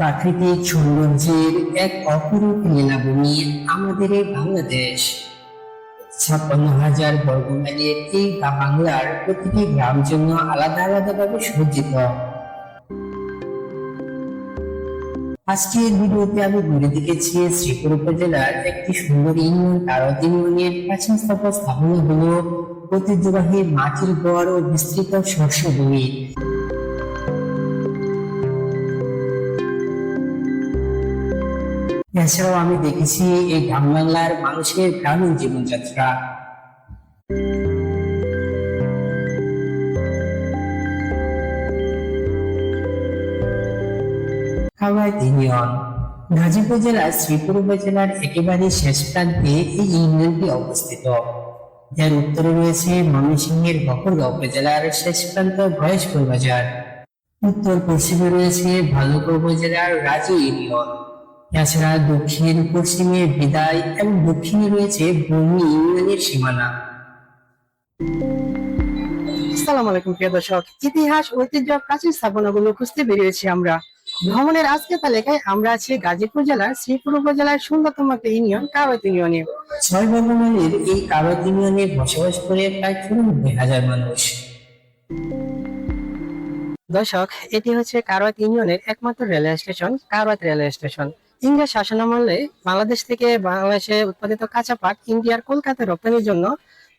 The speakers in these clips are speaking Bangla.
প্রাকৃতিক সৌন্দর্যের এক অপরূপ লীলাভূমি আমাদের এই বাংলাদেশ। ছাপ্পান্ন হাজার বর্গমাইলের এই বাংলার প্রতিটি গ্রাম জন্য আলাদা আলাদা ভাবে সজ্জিত। আজকের ভিডিওতে আমি ঘুরে দেখেছি শ্রীপুর উপজেলার একটি সুন্দর ইউনিয়ন কারত ইউনিয়নের প্রাচীন স্থাপন স্থাপনা হলো ঐতিহ্যবাহী মাটির গড় ও বিস্তৃত শস্য ভূমি এছাড়াও আমি দেখেছি এই গ্রাম বাংলার মানুষের গ্রামীণ জীবনযাত্রা। খাওয়াই ইউনিয়ন, গাজীপুর জেলার শ্রীপুর উপজেলার একেবারে শেষ প্রান্তে এই ইউনিয়নটি অবস্থিত। এর উত্তরে রয়েছে ময়মনসিংহের বকুড়া উপজেলার শেষ প্রান্ত ভয়েশপুর বাজার। উত্তর পশ্চিমে রয়েছে ভালুকা উপজেলার রাজু ইউনিয়ন। এছাড়া দক্ষিণ পশ্চিমে বিদায় এবং দক্ষিণে রয়েছে বমি ইউনিয়নের সীমানা। আসসালামু আলাইকুম প্রিয় দর্শক। ইতিহাস ঐতিহ্য প্রাচীন স্থাপনাগুলো খুঁজতে বেরিয়েছি আমরা। ভ্রমণের আজকে তালিকায় আমরা আছি গাজীপুর জেলার শ্রীপুর উপজেলার সুন্দরতম একটা ইউনিয়ন কাওয়াত ইউনিয়নে। ছয় বর্গমাইলের এই কারত ইউনিয়নে বসবাস করে প্রায় চুরানব্বই হাজার মানুষ। দর্শক এটি হচ্ছে কারওয়াত ইউনিয়নের একমাত্র railway station Karwat railway station. ইংরেজ শাসনামলে বাংলাদেশ থেকে বাংলাদেশে উৎপাদিত কাঁচা পাট ইন্ডিয়ার কলকাতা রপ্তানির জন্য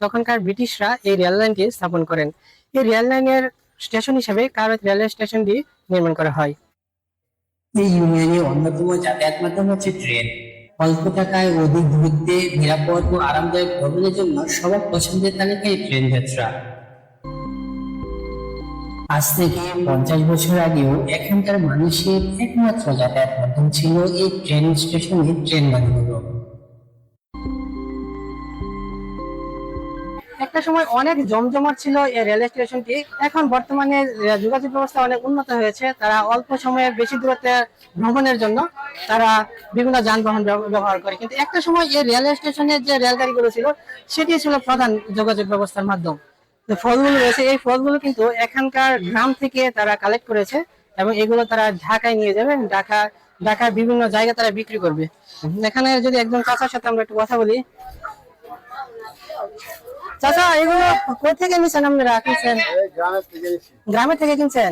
তখনকার ব্রিটিশরা এই রেল লাইনটি স্থাপন করেন। এই রেল লাইনের স্টেশন হিসেবে কারওয়াত রেলওয়ে স্টেশনটি নির্মাণ করা হয়। এই ইউনিয়নে অন্যতম যাতায়াত মাধ্যম হচ্ছে ট্রেন। অল্প টাকায় অধিক দূরত্বে নিরাপদ ও আরামদায়ক ভ্রমণের জন্য সবার পছন্দের তালিকায় ট্রেন যাত্রা। আজ থেকে পঞ্চাশ বছর আগেও এখানকার মানুষের একমাত্র যাতায়াত মাধ্যম ছিল এই ট্রেন স্টেশনে ট্রেন বাড়িগুলো একটা সময় অনেক জমজমাট ছিল এই রেল স্টেশনটি। এখন বর্তমানে যোগাযোগ ব্যবস্থা অনেক উন্নত হয়েছে। তারা অল্প সময়ে বেশি দূরত্বে ভ্রমণের জন্য তারা বিভিন্ন যানবাহন ব্যব- ব্যবহার করে। কিন্তু একটা সময় এই রেল স্টেশনের যে রেলগাড়িগুলো ছিল, সেটি ছিল প্রধান যোগাযোগ ব্যবস্থার মাধ্যম। ফলগুলো রয়েছে, এই ফলগুলো কিন্তু এখানকার গ্রাম থেকে তারা কালেক্ট করেছে এবং এগুলো তারা ঢাকায় নিয়ে যাবে। ঢাকা, ঢাকার বিভিন্ন জায়গায় তারা বিক্রি করবে। এখানে যদি একজন চাচার সাথে আমরা একটু কথা বলি। চাচা, এগুলো কোথা থেকে নিছেন আপনারা? কিনছেন? গ্রামের থেকে কিনছেন?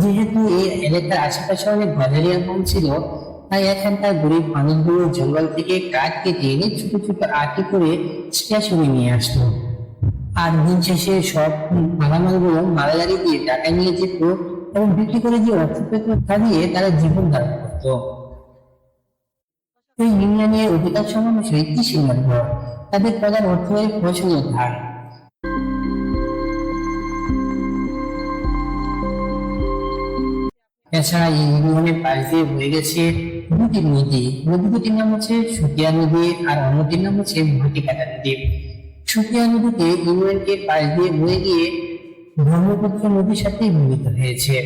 যেহেতু এই এলাকার আশেপাশে অনেক কম ছিল, তাই এখানকার গরিব মানুষগুলো জঙ্গল থেকে কাঠ কেটে এনে ছোট ছোট আটি করে স্টেশনে নিয়ে আসতো। আর দিন শেষে সব মালামালগুলো মালগাড়ি দিয়ে টাকা নিয়ে যেত এবং বিক্রি করে যে অর্থ পেত তা দিয়ে তারা জীবন ধারণ করতো। এই ইউনিয়নের অধিকাংশ মানুষই কৃষি নির্ভর। তাদের প্রধান অর্থনৈতিক ও ধান। এছাড়া এই ইউনিয়নের পাশ দিয়ে বয়ে গেছে দুটি নদী। নদী দুটির নাম হচ্ছে সুতিয়া নদী আর অন্যটির নাম হচ্ছে ভাটিকাটা নদী। সুকিয়া নদীতে ইউনিয়নকে পাশ দিয়ে বয়ে গিয়ে ব্রহ্মপুত্র নদীর সাথে মিলিত হয়েছে।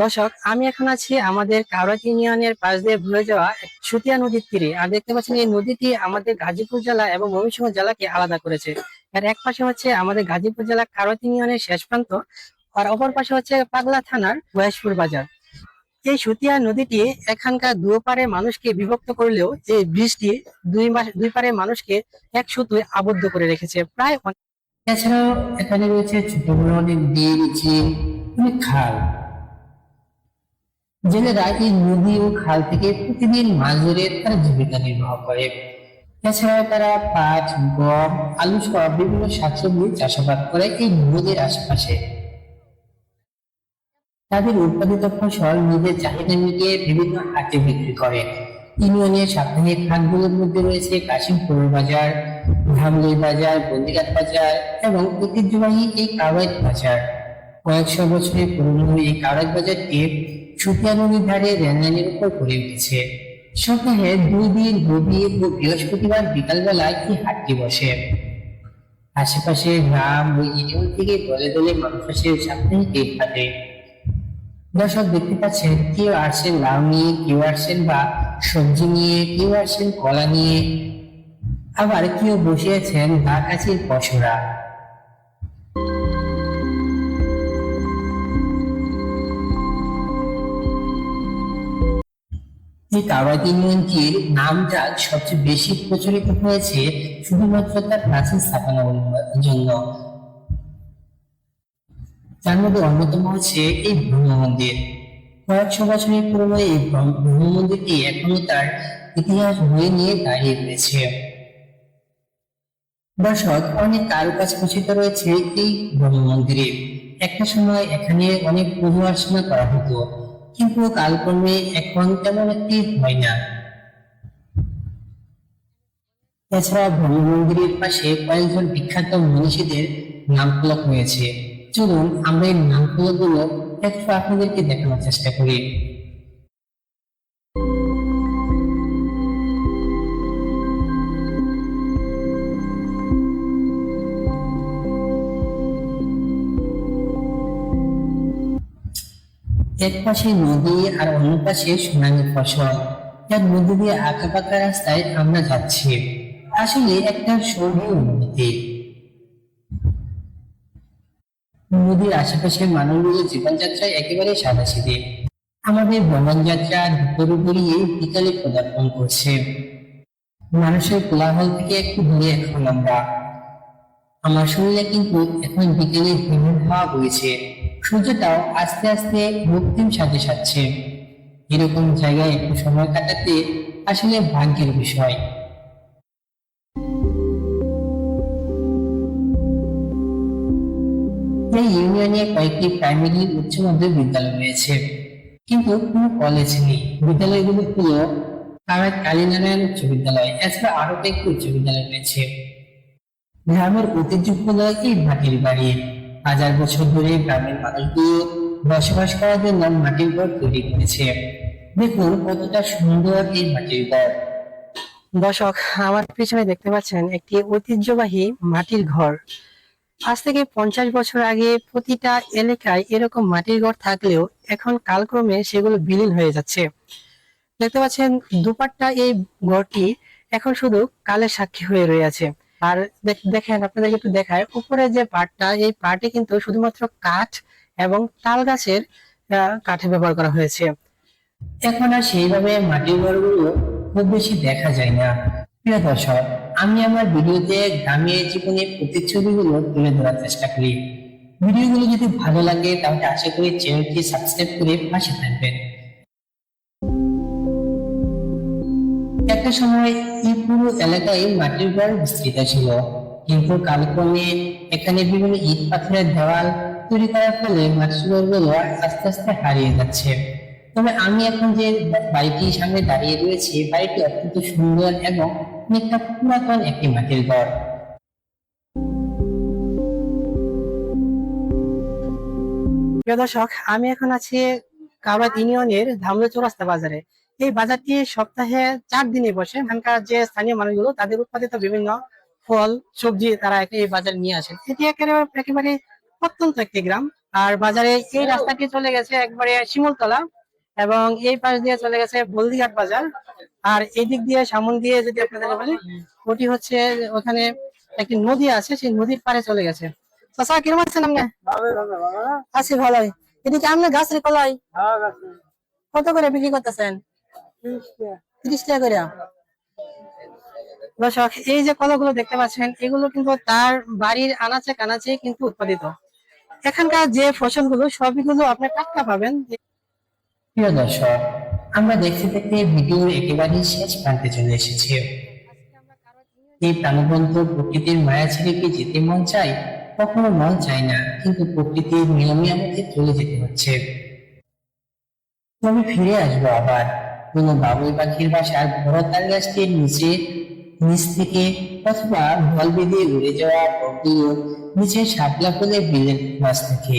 দর্শক, আমি এখন আছি আমাদের কাওরাত ইউনিয়নের পাশ দিয়ে ভুলে যাওয়া সুতিয়া নদীর তীরে। আর দেখতে পাচ্ছেন, এই নদীটি আমাদের গাজীপুর জেলা এবং ময়মনসিংহ জেলাকে আলাদা করেছে। এর এক পাশে হচ্ছে আমাদের গাজীপুর জেলা কাওরাত ইউনিয়নের শেষ প্রান্ত, আর অপর পাশে হচ্ছে পাগলা থানার বয়সপুর বাজার। এই সুতিয়া নদীটি এখানকার দুই পারে মানুষকে বিভক্ত করলেও এই ব্রিজটি দুই মাস দুই পারে মানুষকে এক সুতোয় আবদ্ধ করে রেখেছে। প্রায় এছাড়াও এখানে রয়েছে ছোট বড় অনেক বিল ঝিল অনেক খাল। জেলেরা এই নদী ও খাল থেকে প্রতিদিন মাছ ধরে তারা জীবিকা নির্বাহ করে। এছাড়াও তারা পাট, গম আলু সহ বিভিন্ন শাকসবজি চাষাবাদ করে এই নদীর আশেপাশে। তাদের উৎপাদিত ফসল নিজের চাহিদা মিটিয়ে বিভিন্ন হাটে বিক্রি করে। ইউনিয়নের সাপ্তাহিক হাটগুলোর মধ্যে রয়েছে কাশিমপুর বাজার, ধামলি বাজার, বন্দিঘাট বাজার এবং ঐতিহ্যবাহী এই কাওয়াইট বাজার। কয়েকশো বছরের পুরনো এই কাওয়াইট বাজারটি সুতিয়া নদীর ধারে রেললাইনের উপর গড়ে উঠেছে। সপ্তাহে দুই দিন রবি ও বৃহস্পতিবার বিকালবেলায় এই হাটটি বসে। আশেপাশে গ্রাম ও ইউনিয়ন থেকে দলে দলে মানুষ আসে সাপ্তাহিক এই হাটে দর্শক দেখতে পাচ্ছেন, কেউ আসছেন লাউ নিয়ে, কেউ আসছেন বা সবজি নিয়ে, কেউ আসছেন কলা নিয়ে। আবার কেউ বসে আছেন বা এই কাবাদি মঞ্জির নামটা সবচেয়ে বেশি প্রচলিত হয়েছে শুধুমাত্র তার প্রাচীন স্থাপনা জন্য। তার মধ্যে অন্যতম হচ্ছে এই ব্রহ্ম মন্দির। কয়েকশো বছরের পুরনো এই ব্রহ্ম মন্দিরটি এখনও তার ইতিহাস বয়ে নিয়ে দাঁড়িয়ে রয়েছে। দর্শক, অনেক কারুকাজ খচিত রয়েছে এই ব্রহ্ম মন্দিরে। একটা সময় এখানে অনেক পুজো অর্চনা করা হতো, কিন্তু কালক্রমে এখন তেমন একটি হয় না। এছাড়া ব্রহ্ম মন্দিরের পাশে কয়েকজন বিখ্যাত মনীষীদের নাম ফলক রয়েছে। চলুন আমরা এই নামগুলো একটু আপনাদেরকে দেখানোর চেষ্টা করি। এক পাশে নদী আর অন্য পাশে সোনালী ফসল। যার মধ্যে দিয়ে আঁকা পাকা রাস্তায় আমরা যাচ্ছি। আসলে একটা স্বর্গীয় অনুভূতি। নদীর আশেপাশের মানুষগুলোর জীবনযাত্রা একেবারে সাদাসিধে। আমাদের ভ্রমণ যাত্রা দুপুরে গড়িয়ে বিকালে পদার্পণ করছে। মানুষের কোলাহল থেকে একটু দূরে এখন আমরা। আমার শরীরে কিন্তু এখন বিকেলে হিমুর হাওয়া বইছে। সূর্যটাও আস্তে আস্তে রক্তিম সাথে সাজছে। এরকম জায়গায় একটু সময় কাটাতে আসলে ভাগ্যের বিষয়। এই ইউনিয়নে কয়েকটি প্রাইমারি উচ্চ মাধ্যমিক বিদ্যালয় রয়েছে। কিন্তু কোনো কলেজ নেই। বিদ্যালয়গুলো হলো কারাক কালীনারায়ণ উচ্চ বিদ্যালয়, এছাড়া আরও কয়েকটি উচ্চ বিদ্যালয় রয়েছে। গ্রামের ঐতিহ্য হলো এই মাটির বাড়ি। হাজার বছর ধরে গ্রামের মানুষগুলো বসবাস করার জন্য মাটির ঘর তৈরি করেছে। দেখুন কতটা সুন্দর এই মাটির ঘর। দর্শক, আমার পিছনে দেখতে পাচ্ছেন একটি ঐতিহ্যবাহী মাটির ঘর। আজ থেকে পঞ্চাশ বছর আগে প্রতিটা এলাকায় এরকম মাটির ঘর থাকলেও এখন কালক্রমে সেগুলো বিলীন হয়ে যাচ্ছে। দেখতে পাচ্ছেন, দুপাট্টা এই ঘরটি এখন শুধু কালের সাক্ষী হয়ে রয়েছে আর দেখ- দেখেন, আপনাদেরকে একটু দেখায় উপরে যে পাটটা, এই পাটে কিন্তু শুধুমাত্র কাঠ এবং তাল গাছের কাঠে ব্যবহার করা হয়েছে। এখন আর সেইভাবে মাটির ঘরগুলো খুব বেশি দেখা যায় না। প্রিয় দর্শক, আমি আমার ভিডিওতে গ্রামের জীবনের প্রতিচ্ছবিগুলো তুলে ধরার চেষ্টা করি। ভিডিওগুলো যদি ভালো লাগে, তাহলে আশা করি চ্যানেলটি সাবস্ক্রাইব করে পাশে থাকবেন। একটা সময় এই পুরো এলাকায় মাটির ঘর বিস্তৃত ছিল। কিন্তু কালক্রমে এখানে বিভিন্ন ইট পাথরের দেওয়াল তৈরি করার ফলে মাটির ঘরগুলো আস্তে আস্তে হারিয়ে যাচ্ছে। তবে আমি এখন যে বাড়িটির সামনে দাঁড়িয়ে রয়েছি, বাড়িটি অত্যন্ত সুন্দর এবং অনেকটা পুরাতন একটি মাটির ঘর প্রিয় দর্শক, আমি এখন আছি কাবাদ ইউনিয়নের ধামরা চৌরাস্তা বাজারে। এই বাজারটি সপ্তাহে চার দিনে বসে। এখানকার যে স্থানীয় মানুষগুলো, তাদের উৎপাদিত বিভিন্ন ফল, সবজি তারা এই বাজারে নিয়ে আসেন। এটি একেবারে অত্যন্ত একটি গ্রাম। আর বাজারে এই রাস্তাটি চলে গেছে একবারে শিমুলতলা। এবং এই পাশ দিয়ে চলে গেছে বলদিঘাট বাজার। আর এই দিক দিয়ে সামন দিয়ে যদি আপনাদের বলি ওটি হচ্ছে ওখানে একটি নদী আছে সেই নদীর পাড়ে চলে গেছে। চাচা কিরম আছেন আপনি? আছি ভালোই। এদিকে আপনি গাছের কলাই কত করে বিক্রি করতেছেন? তিরিশ টাকা। করে। দর্শক এই যে কলাগুলো দেখতে পাচ্ছেন এগুলো কিন্তু তার বাড়ির আনাচে কানাচে কিন্তু উৎপাদিত। এখানকার যে ফসলগুলো সবগুলো আপনি টাটকা পাবেন। প্রিয় দর্শক, আমরা দেখতে দেখতে ভিডিওর একেবারেই শেষ প্রান্তে চলে এসেছি। এই প্রাণবন্ত প্রকৃতির মায়া ছেড়ে কি যেতে মন চায়? কখনো মন চায় না, কিন্তু প্রকৃতির নিয়মে আমাকে চলে যেতে হচ্ছে। তবে ফিরে আসব আবার। কোনো বাবুই পাখির বাসার বড় তাল গাছটির নিচে, নিচ থেকে অথবা বল বেঁধে উড়ে যাওয়া বকগুলো নিচে শাপলা ফুলের বিলের মাছ থেকে।